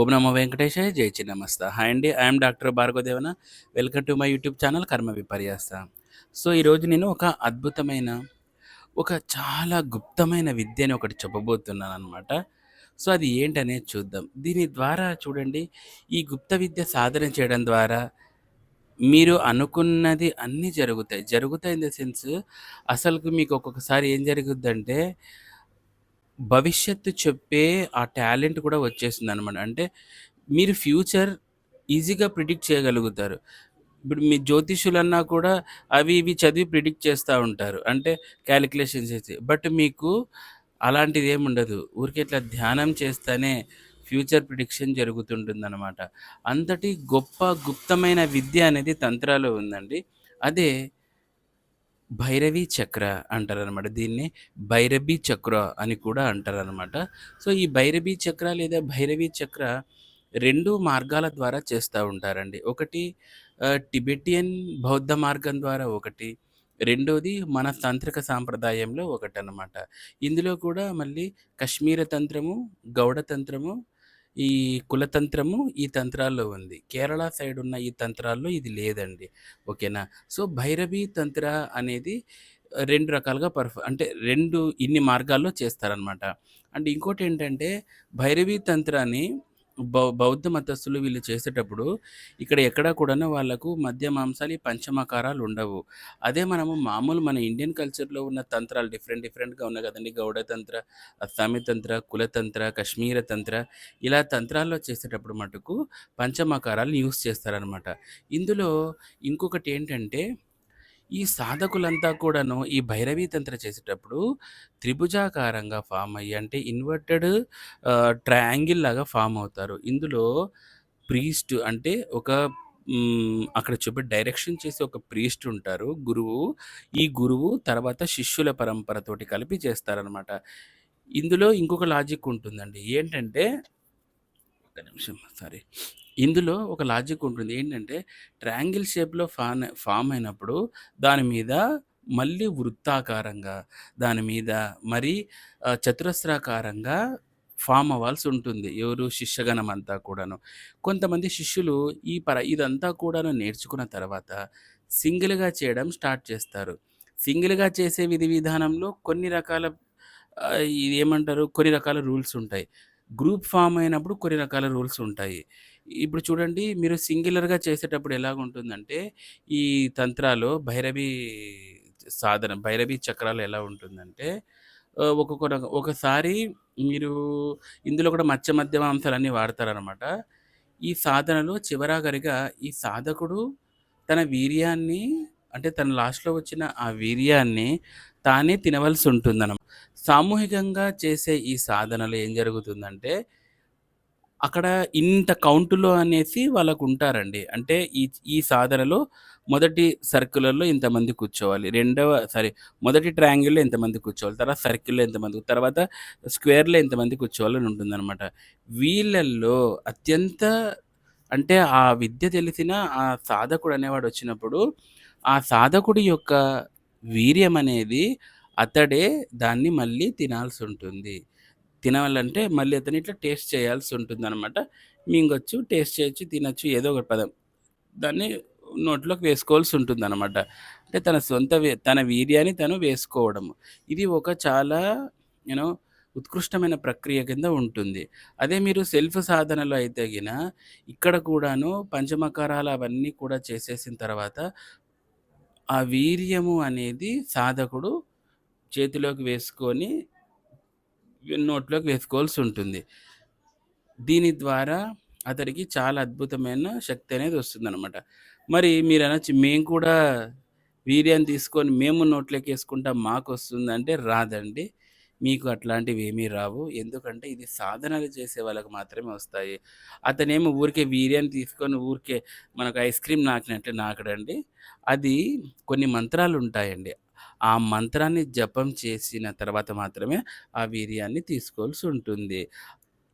ఓం నమో వెంకటేశాయ జై చిన్నమస్త. హాయ్ అండి I'm doctor Bhargavadevana. Welcome to my YouTube channel Karma Viparyasa. So ఈరోజు నేను ఒక అద్భుతమైన ఒక చాలా గుప్తమైన విద్యని ఒకటి చెప్పబోతున్నాను అనమాట సో అది ఏంటనేది చూద్దాం. దీని ద్వారా చూడండి ఈ గుప్త విద్య సాధన చేయడం ద్వారా మీరు అనుకున్నది అన్నీ జరుగుతాయి. జరుగుతాయి ఇన్ ద సెన్స్ అసలుకు మీకు ఒక్కొక్కసారి ఏం జరుగుద్దంటే భవిష్యత్తు చెప్పే ఆ టాలెంట్ కూడా వచ్చేసింది అనమాట అంటే మీరు ఫ్యూచర్ ఈజీగా ప్రిడిక్ట్ చేయగలుగుతారు. ఇప్పుడు మీ జ్యోతిష్యులన్నా కూడా అవి ఇవి చదివి ప్రిడిక్ట్ చేస్తూ ఉంటారు. అంటే క్యాలిక్యులేషన్స్ చేసి బట్ మీకు అలాంటిది ఏమి ఉండదు. ఊరికే ఇట్లా ధ్యానం చేస్తేనే ఫ్యూచర్ ప్రిడిక్షన్ జరుగుతుంటుందన్నమాట. అంతటి గొప్ప గుప్తమైన విద్య అనేది తంత్రాలో ఉందండి. అదే భైరవి చక్ర అంటారనమాట దీన్ని భైరవి చక్ర అని కూడా అంటారనమాట సో ఈ భైరవి చక్ర లేదా భైరవి చక్ర రెండు మార్గాల ద్వారా చేస్తూ ఉంటారండి. ఒకటి టిబెటియన్ బౌద్ధ మార్గం ద్వారా ఒకటి రెండోది మన తాంత్రిక సాంప్రదాయంలో ఒకటి అనమాట ఇందులో కూడా మళ్ళీ కశ్మీర తంత్రము గౌడ తంత్రము ఈ కులతంత్రము ఈ తంత్రాల్లో ఉంది. కేరళ సైడ్ ఉన్న ఈ తంత్రాల్లో ఇది లేదండి. ఓకేనా? సో భైరవి తంత్ర అనేది రెండు రకాలుగా పర్ఫ అంటే రెండు ఇన్ని మార్గాల్లో చేస్తారనమాట అంటే ఇంకోటి ఏంటంటే భైరవి తంత్రాన్ని బౌద్ధ మతస్థులు వీళ్ళు చేసేటప్పుడు ఇక్కడ ఎక్కడా కూడా వాళ్ళకు మధ్య మాంసాలు పంచమకారాలు ఉండవు. అదే మనము మామూలు మన ఇండియన్ కల్చర్లో ఉన్న తంత్రాలు డిఫరెంట్ డిఫరెంట్గా ఉన్నాయి కదండి. గౌడతంత్ర అస్సామితంత్ర కులతంత్ర కశ్మీర తంత్ర ఇలా తంత్రాల్లో చేసేటప్పుడు మటుకు పంచమకారాలను యూస్ చేస్తారనమాట ఇందులో ఇంకొకటి ఏంటంటే ఈ సాధకులంతా కూడాను ఈ భైరవీ తంత్ర చేసేటప్పుడు త్రిభుజాకారంగా ఫామ్ అయ్యి అంటే ఇన్వర్టెడ్ ట్రయాంగిల్ లాగా ఫామ్ అవుతారు. ఇందులో ప్రీస్ట్ అంటే ఒక అక్కడ చూపే డైరెక్షన్ చేసే ఒక ప్రీస్ట్ ఉంటారు. గురువు ఈ గురువు తర్వాత శిష్యుల పరంపరతోటి కలిపి చేస్తారనమాట ఇందులో ఇంకొక లాజిక్ ఉంటుందండి. ఏంటంటే ఒక నిమిషం సారీ ఇందులో ఒక లాజిక్ ఉంటుంది. ఏంటంటే ట్రయాంగిల్ షేప్లో ఫాన్ ఫామ్ అయినప్పుడు దాని మీద మళ్ళీ వృత్తాకారంగా దాని మీద మరి చతురస్రాకారంగా ఫామ్ అవ్వాల్సి ఉంటుంది. ఎవరు? శిష్యగణం అంతా కూడాను. కొంతమంది శిష్యులు ఈ పర ఇదంతా కూడాను నేర్చుకున్న తర్వాత సింగిల్గా చేయడం స్టార్ట్ చేస్తారు. సింగిల్గా చేసే విధి విధానంలో కొన్ని రకాల ఇది ఏమంటారు? కొన్ని రకాల రూల్స్ ఉంటాయి. గ్రూప్ ఫామ్ అయినప్పుడు కొన్ని రకాల రూల్స్ ఉంటాయి. ఇప్పుడు చూడండి మీరు సింగులర్గా చేసేటప్పుడు ఎలాగుంటుందంటే ఈ తంత్రాలు భైరవి సాధన భైరవి చక్రాలు ఎలా ఉంటుందంటే ఒక్కొక్క ఒకసారి మీరు ఇందులో కూడా మత్స్య మధ్య మాంసాలన్నీ వాడతారనమాట ఈ సాధనలో చివరాగరిగా ఈ సాధకుడు తన వీర్యాన్ని అంటే తన లాస్ట్లో వచ్చిన ఆ వీర్యాన్ని తానే తినవలసి ఉంటుందన్నమాట సామూహికంగా చేసే ఈ సాధనలో ఏం జరుగుతుందంటే అక్కడ ఇంత కౌంటులో అనేసి వాళ్ళకు ఉంటారండి అంటే ఈ ఈ సాధనలో మొదటి సర్కిల్లో ఇంతమంది కూర్చోవాలి. రెండవ సారీ మొదటి ట్రయాంగిల్లో ఎంతమంది కూర్చోవాలి. తర్వాత సర్కిల్లో ఎంతమంది తర్వాత స్క్వేర్లో ఎంతమంది కూర్చోవాలని ఉంటుందన్నమాట. వీళ్ళల్లో అత్యంత అంటే ఆ విద్య తెలిసిన ఆ సాధకుడు అనేవాడు వచ్చినప్పుడు ఆ సాధకుడి యొక్క వీర్యం అనేది అతడే దాన్ని మళ్ళీ తినాల్సి ఉంటుంది. తినాలంటే మళ్ళీ అతను ఇట్లా టేస్ట్ చేయాల్సి ఉంటుంది అనమాట మింగొచ్చు టేస్ట్ చేయొచ్చు తినొచ్చు ఏదో ఒక పదం. దాన్ని నోట్లోకి వేసుకోవాల్సి ఉంటుంది అనమాట అంటే తన సొంత తన వీర్యాన్ని తను వేసుకోవడము. ఇది ఒక చాలా యూనో ఉత్కృష్టమైన ప్రక్రియ కింద ఉంటుంది. అదే మీరు సెల్ఫ్ సాధనలో అయితే గిన ఇక్కడ కూడాను పంచమకారాలు అవన్నీ కూడా చేసేసిన తర్వాత ఆ వీర్యము అనేది సాధకుడు చేతిలోకి వేసుకొని నోట్లోకి వేసుకోవాల్సి ఉంటుంది. దీని ద్వారా అతనికి చాలా అద్భుతమైన శక్తి అనేది వస్తుందన్నమాట. మరి మీరు అనొచ్చు మేము కూడా వీర్యాన్ని తీసుకొని మేము నోట్లోకి వేసుకుంటాం మాకు వస్తుంది అంటే రాదండి. మీకు అట్లాంటివి ఏమీ రావు. ఎందుకంటే ఇది సాధనలు చేసే వాళ్ళకి మాత్రమే వస్తాయి. అతనేమో ఊరికే వీర్యాన్ని తీసుకొని ఊరికే మనకు ఐస్ క్రీమ్ నాకినట్లు నాకడండి. అది కొన్ని మంత్రాలు ఉంటాయండి. ఆ మంత్రాన్ని జపం చేసిన తర్వాత మాత్రమే ఆ వీర్యాన్ని తీసుకోవాల్సి ఉంటుంది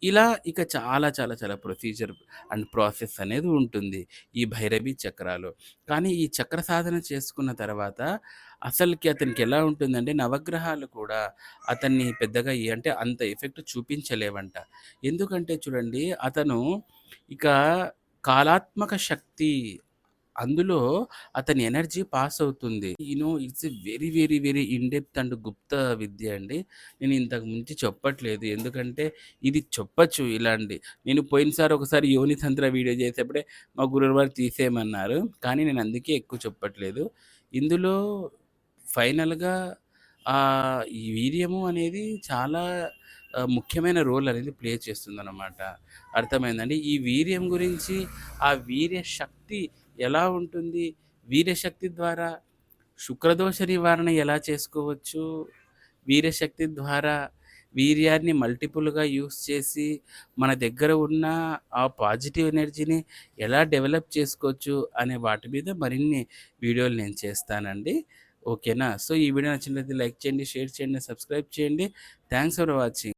ఇలా ఇక చాలా చాలా చాలా ప్రొసీజర్ అండ్ ప్రాసెస్ అనేది ఉంటుంది. ఈ భైరవి చక్రాలు. కానీ ఈ చక్ర సాధన చేసుకున్న తర్వాత అసలుకి అతనికి ఎలా ఉంటుందంటే నవగ్రహాలు కూడా అతన్ని పెద్దగా ఏ అంటే అంత ఎఫెక్ట్ చూపించలేవంట. ఎందుకంటే చూడండి అతను ఇక కాలాత్మక శక్తి అందులో అతని ఎనర్జీ పాస్ అవుతుంది. You know it's very, very, very in depth and గుప్త విద్య అండి. నేను ఇంతకు మించి చెప్పట్లేదు. ఎందుకంటే ఇది చెప్పచ్చు ఇలాంటి నేను పోయినసారి ఒకసారి యోని తంత్ర వీడియో చేసేప్పుడే మా గురువుగారు తీసేయమన్నారు. కానీ నేను అందుకే ఎక్కువ చెప్పట్లేదు. ఇందులో ఫైనల్‌గా ఆ ఈ వీర్యము అనేది చాలా ముఖ్యమైన రోల్ అనేది ప్లే చేస్తుందనమాట. అర్థమైందండి. ఈ వీర్యం గురించి ఆ వీర్య శక్తి ఎలా ఉంటుంది? వీర్యశక్తి ద్వారా శుక్రదోష నివారణ ఎలా చేసుకోవచ్చు? వీర్యశక్తి ద్వారా వీర్యాన్ని మల్టిపుల్‌గా యూజ్ చేసి మన దగ్గర ఉన్న ఆ పాజిటివ్ ఎనర్జీని ఎలా డెవలప్ చేసుకోవచ్చు అనే వాటి మీద మరిన్ని వీడియోలు నేను చేస్తానండి. ఓకేనా? సో, ఈ వీడియో నచ్చినట్లయితే లైక్ చేయండి, షేర్ చేయండి, సబ్స్క్రైబ్ చేయండి. Thanks for watching.